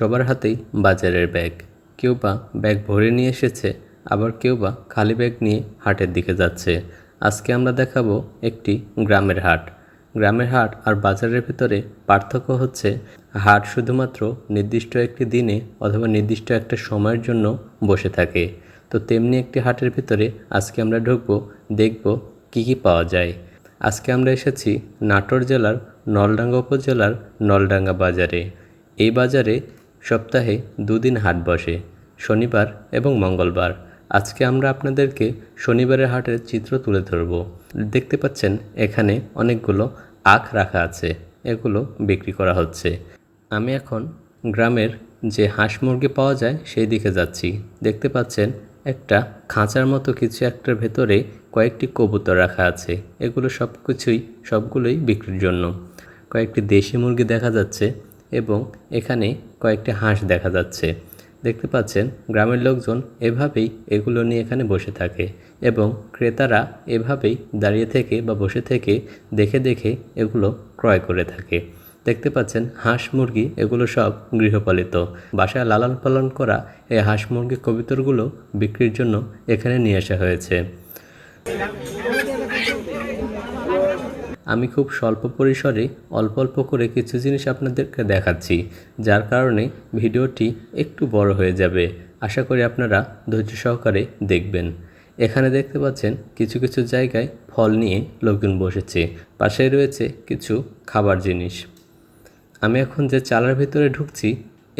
সবার হাতেই বাজারের ব্যাগ। কেউ বা ব্যাগ ভরে নিয়ে এসেছে, আবার কেউ বা খালি ব্যাগ নিয়ে হাটের দিকে যাচ্ছে। আজকে আমরা দেখাবো একটি গ্রামের হাট। গ্রামের হাট আর বাজারের ভিতরে পার্থক্য হচ্ছে, হাট শুধুমাত্র নির্দিষ্ট একটি দিনে অথবা নির্দিষ্ট একটা সময়ের জন্য বসে থাকে। তো তেমনি একটি হাটের ভিতরে আজকে আমরা ঢুকবো, দেখব কী কী পাওয়া যায়। আজকে আমরা এসেছি নাটোর জেলার নলডাঙ্গা উপজেলার নলডাঙ্গা বাজারে। এই বাজারে সপ্তাহে দুদিন হাট বসে, শনিবার এবং মঙ্গলবার। আজকে আমরা আপনাদেরকে শনিবারের হাটের চিত্র তুলে ধরব। দেখতে পাচ্ছেন, এখানে অনেকগুলো আখ রাখা আছে, এগুলো বিক্রি করা হচ্ছে। আমি এখন গ্রামের যে হাঁস মুরগি পাওয়া যায়, সেই দিকে যাচ্ছি। দেখতে পাচ্ছেন, একটা খাঁচার মতো কিছু একটার ভেতরে কয়েকটি কবুতর রাখা আছে। এগুলো সব কিছুই সবগুলোই বিক্রির জন্য। কয়েকটি দেশি মুরগি দেখা যাচ্ছে এবং এখানে কয়েকটি হাঁস দেখা যাচ্ছে। দেখতে পাচ্ছেন, গ্রামের লোকজন এভাবেই এগুলো নিয়ে এখানে বসে থাকে এবং ক্রেতারা এভাবেই দাঁড়িয়ে থেকে বা বসে থেকে দেখে দেখে এগুলো ক্রয় করে থাকে। দেখতে পাচ্ছেন, হাঁস মুরগি এগুলো সব গৃহপালিত। বাসায় লালন পালন করা এই হাঁস মুরগি কবিতরগুলো বিক্রির জন্য এখানে নিয়ে আসা হয়েছে। আমি খুব স্বল্প পরিসরে অল্প অল্প করে কিছু জিনিস আপনাদেরকে দেখাচ্ছি, যার কারণে ভিডিওটি একটু বড় হয়ে যাবে। আশা করি আপনারা ধৈর্য সহকারে দেখবেন। এখানে দেখতে পাচ্ছেন কিছু কিছু জায়গায় ফল নিয়ে লোকজন বসেছে। পাশে রয়েছে কিছু খাবার জিনিস। আমি এখন যে চালার ভিতরে ঢুকছি,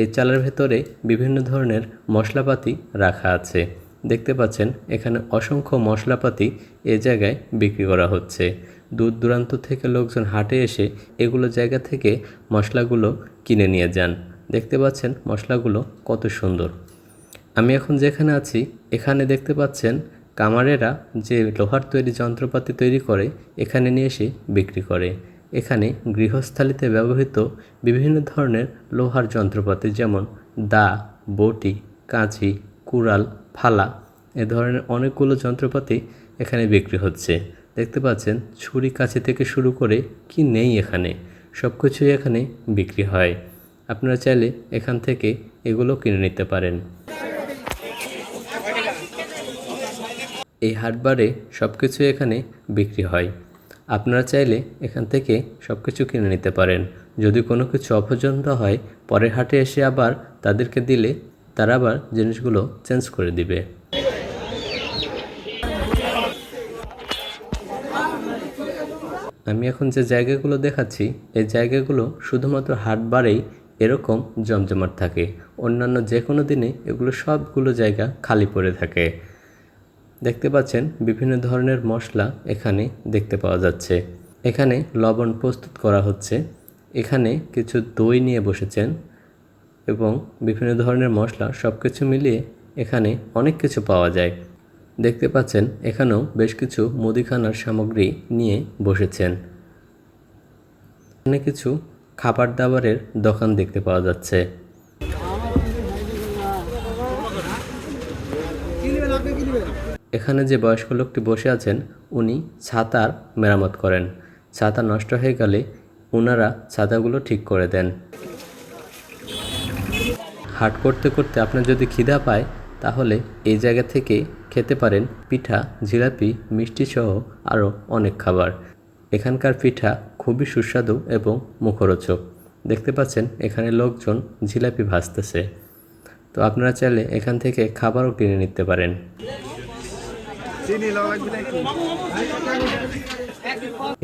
এই চালার ভেতরে বিভিন্ন ধরনের মশলাপাতি রাখা আছে। দেখতে পাচ্ছেন, এখানে অসংখ্য মশলাপাতি এ জায়গায় বিক্রি করা হচ্ছে। দূর দূরান্ত থেকে লোকজন হাটে এসে এগুলো জায়গা থেকে মশলাগুলো কিনে নিয়ে যান। দেখতে পাচ্ছেন মশলাগুলো কত সুন্দর। আমি এখন যেখানে আছি, এখানে দেখতে পাচ্ছেন কামারেরা যে লোহার তৈরি যন্ত্রপাতি তৈরি করে, এখানে নিয়ে এসে বিক্রি করে। এখানে গৃহস্থালিতে ব্যবহৃত বিভিন্ন ধরনের লোহার যন্ত্রপাতি যেমন দা, বটি, কাঁচি কুড়াল, ফালা এ ধরনের অনেকগুলো যন্ত্রপাতি এখানে বিক্রি হচ্ছে। দেখতে পাচ্ছেন, ছুরি কাছে থেকে শুরু করে কি নেই এখানে? সব কিছুই এখানে বিক্রি হয়। আপনারা চাইলে এখান থেকে এগুলো কিনে নিতে পারেন। এই হাটবারে সব কিছু এখানে বিক্রি হয়। আপনারা চাইলে এখান থেকে সব কিছু কিনে নিতে পারেন। যদি কোনো কিছু অপছন্দ হয়, পরের হাটে এসে আবার তাদেরকে দিলে তারা আবার জিনিসগুলো চেঞ্জ করে দিবে। আমি এখন যে জায়গাগুলো দেখাচ্ছি, এই জায়গাগুলো শুধুমাত্র হাট বারেই এরকম জমজমাট থাকে। অন্যান্য যে কোনো দিনে এগুলো সবগুলো জায়গা খালি পড়ে থাকে। দেখতে পাচ্ছেন, বিভিন্ন ধরনের মশলা এখানে দেখতে পাওয়া যাচ্ছে। এখানে লবণ প্রস্তুত করা হচ্ছে। এখানে কিছু দই নিয়ে বসেছেন। এবং বিভিন্ন ধরনের মশলা সব কিছু মিলিয়ে এখানে অনেক কিছু পাওয়া যায়। দেখতে পাচ্ছেন, এখানেও বেশ কিছু মুদিখানার সামগ্রী নিয়ে বসেছেন। এখানে কিছু খাবার দাবারের দোকান দেখতে পাওয়া যাচ্ছে। এখানে যে বয়স্ক লোকটি বসে আছেন, উনি ছাতার মেরামত করেন। ছাতা নষ্ট হয়ে গেলে ওনারা ছাতাগুলো ঠিক করে দেন। হাট করতে করতে আপনার যদি খিদা পায় তাহলে এই জায়গা থেকে খেতে পারেন পিঠা জিলাপি মিষ্টি সহ আরও অনেক খাবার। এখানকার পিঠা খুবই সুস্বাদু এবং মুখরোচক। দেখতে পাচ্ছেন এখানে লোকজন জিলাপি ভাজতেছে। তো আপনারা চাইলে এখান থেকে খাবারও কিনে নিতে পারেন।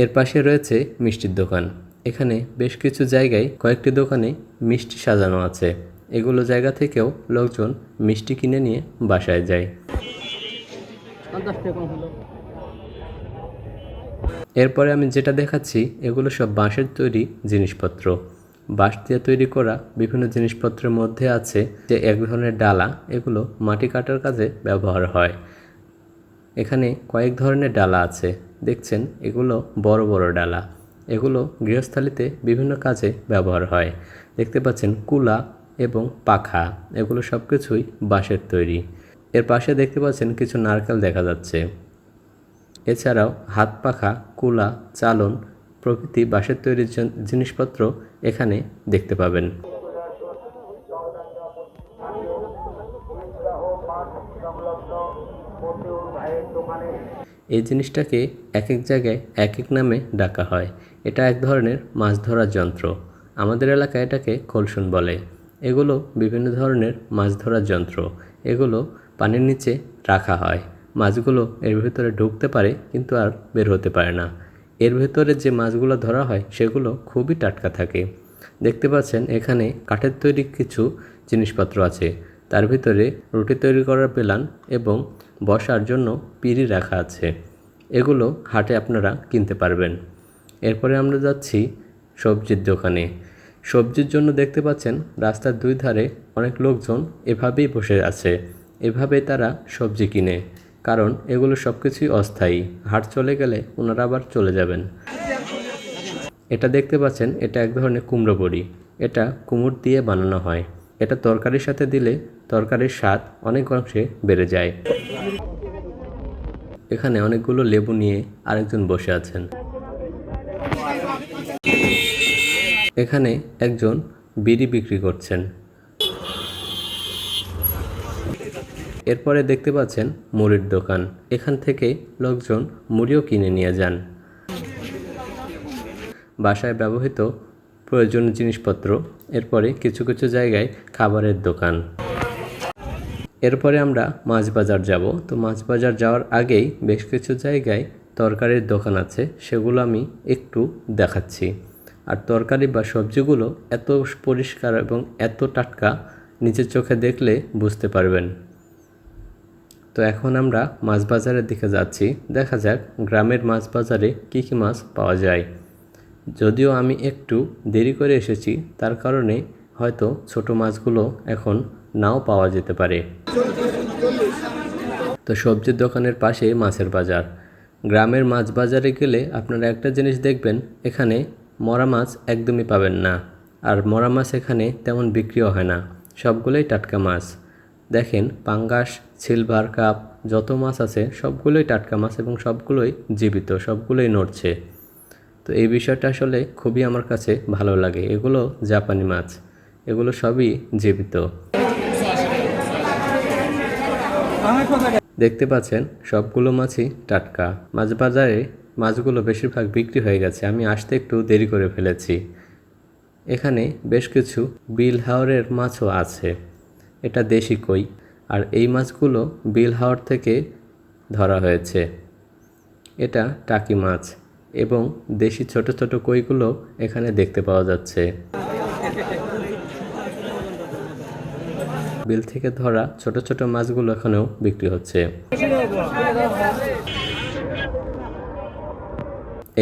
এর পাশে রয়েছে মিষ্টির দোকান। এখানে বেশ কিছু জায়গায় কয়েকটি দোকানে মিষ্টি সাজানো আছে। এগুলো জায়গা থেকেও লোকজন মিষ্টি কিনে নিয়ে বাসায় যায়। এরপরে আমি যেটা দেখাচ্ছি, এগুলো সব বাঁশের তৈরি জিনিসপত্র। বাঁশ দিয়ে তৈরি করা বিভিন্ন জিনিসপত্রের মধ্যে আছে যে এক ধরনের ডালা, এগুলো মাটি কাটার কাজে ব্যবহার হয়। এখানে কয়েক ধরনের ডালা আছে। দেখছেন, এগুলো বড় বড় ডালা। এগুলো গৃহস্থালিতে বিভিন্ন কাজে ব্যবহার হয়। দেখতে পাচ্ছেন, কুলা এবং পাখা, এগুলো সব কিছুই বাঁশের তৈরি। এর পাশে দেখতে পাচ্ছেন কিছু নারকেল দেখা যাচ্ছে। এছাড়াও হাত পাখা, কুলা, চালন প্রভৃতি বাঁশের তৈরি জিনিসপত্র এখানে দেখতে পাবেন। এই জিনিসটাকে এক এক জায়গায় এক এক নামে ডাকা হয়। এটা এক ধরনের মাছ ধরার যন্ত্র। আমাদের এলাকায় এটাকে খোলসুন বলে। এগুলো বিভিন্ন ধরনের মাছ ধরার যন্ত্র। এগুলো পানির নিচে রাখা হয়। মাছগুলো এর ভিতরে ঢুকতে পারে, কিন্তু আর বের হতে পারে না। এর ভেতরে যে মাছগুলো ধরা হয়, সেগুলো খুবই টাটকা থাকে। দেখতে পাচ্ছেন, এখানে কাঠের তৈরি কিছু জিনিসপত্র আছে। তার ভিতরে রুটি তৈরি করার পেলান এবং বসার জন্য পিঁড়ি রাখা আছে। এগুলো হাটে আপনারা কিনতে পারবেন। এরপরে আমরা যাচ্ছি সবজির দোকানে। সবজির জন্য দেখতে পাচ্ছেন রাস্তার দুই ধারে অনেক লোকজন এভাবেই বসে আছে। এভাবে তারা সবজি কিনে, কারণ এগুলো সব কিছুই অস্থায়ী। হাট চলে গেলে ওনারা আবার চলে যাবেন। এটা দেখতে পাচ্ছেন, এটা এক ধরনের কুমড়ো বড়ি। এটা কুমড় দিয়ে বানানো হয়। এটা তরকারির সাথে দিলে তরকারির স্বাদ অনেক অংশে বেড়ে যায়। এখানে অনেকগুলো লেবু নিয়ে আরেকজন বসে আছেন। এখানে একজন বিড়ি বিক্রি করছেন। এরপরে দেখতে পাচ্ছেন মুড়ির দোকান। এখান থেকে লোকজন মুড়িও কিনে নিয়ে যান। বাসায় ব্যবহৃত প্রয়োজনীয় জিনিসপত্র, এরপরে কিছু কিছু জায়গায় খাবারের দোকান। এরপরে আমরা মাছ বাজার যাব। তো মাছ বাজার যাওয়ার আগেই বেশ কিছু জায়গায় তরকারির দোকান আছে, সেগুলো আমি একটু দেখাচ্ছি। আর তরকারি বা সবজিগুলো এত পরিষ্কার এবং এত টাটকা নিজের চোখে দেখলে বুঝতে পারবেন। তো এখন আমরা মাছ বাজারের দিকে যাচ্ছি। দেখা যাক গ্রামের মাছ বাজারে কী কী মাছ পাওয়া যায়। যদিও আমি একটু দেরি করে এসেছি, তার কারণে হয়তো ছোট মাছগুলো এখন নাও পাওয়া যেতে পারে। তো সবজির দোকানের পাশে মাছের বাজার। গ্রামের মাছ বাজারে গেলে আপনারা একটা জিনিস দেখবেন, এখানে মরা মাছ একদমই পাবেন না। আর মরা মাছ এখানে তেমন বিক্রিও হয় না। সবগুলোই টাটকা মাছ। দেখেন, পাঙ্গাস, সিলভার কাপ, যত মাছ আছে, সবগুলোই টাটকা মাছ এবং সবগুলোই জীবিত, সবগুলোই নড়ছে। তো এই বিষয়টা আসলে খুবই আমার কাছে ভালো লাগে। এগুলো জাপানি মাছ। এগুলো সবই জীবিত। দেখতে পাচ্ছেন, সবগুলো মাছই টাটকা। মাছ বাজারে মাছগুলো বেশিরভাগ বিক্রি হয়ে গেছে। আমি আসতে একটু দেরি করে ফেলেছি। এখানে বেশ কিছু বিল হাওরের মাছও আছে। এটা দেশি কই। আর এই মাছগুলো বিল হাওর থেকে ধরা হয়েছে। এটা টাকি মাছ এবং দেশি ছোট ছোট কইগুলো এখানে দেখতে পাওয়া যাচ্ছে। বিল থেকে ধরা ছোট ছোট মাছগুলো এখানেও বিক্রি হচ্ছে।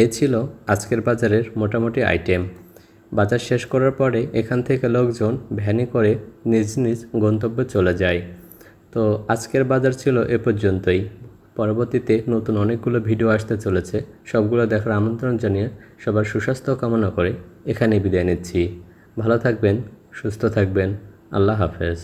এই ছিল আজকের বাজারের মোটামুটি আইটেম। বাজার শেষ করার পরে এখান থেকে লোকজন ভ্যানে করে নিজ নিজ গন্তব্যে চলে যায়। তো আজকের বাজার ছিল এ পর্যন্তই। পরবর্তীতে নতুন অনেকগুলো ভিডিও আসতে চলেছে, সবগুলো দেখার আমন্ত্রণ জানিয়ে সবার সুস্বাস্থ্য কামনা করে এখানে বিদায় নিচ্ছি। ভালো থাকবেন, সুস্থ থাকবেন। আল্লাহ হাফেজ।